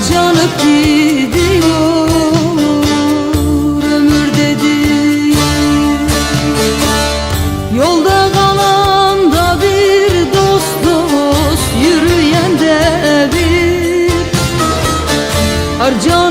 harcanıp gidiyor ömür dedi. Yolda kalan da bir dost dost yürüyen de bir harcanıp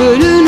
Bölünüp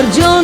Harcanıp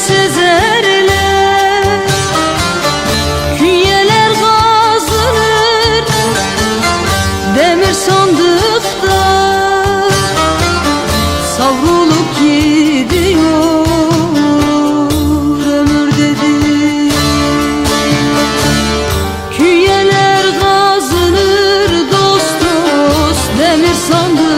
sezerler Künyeler kazılır Demir sandıkta Savrulup gidiyor ömür dedi. Künyeler kazılır dost dost Demir sandıkta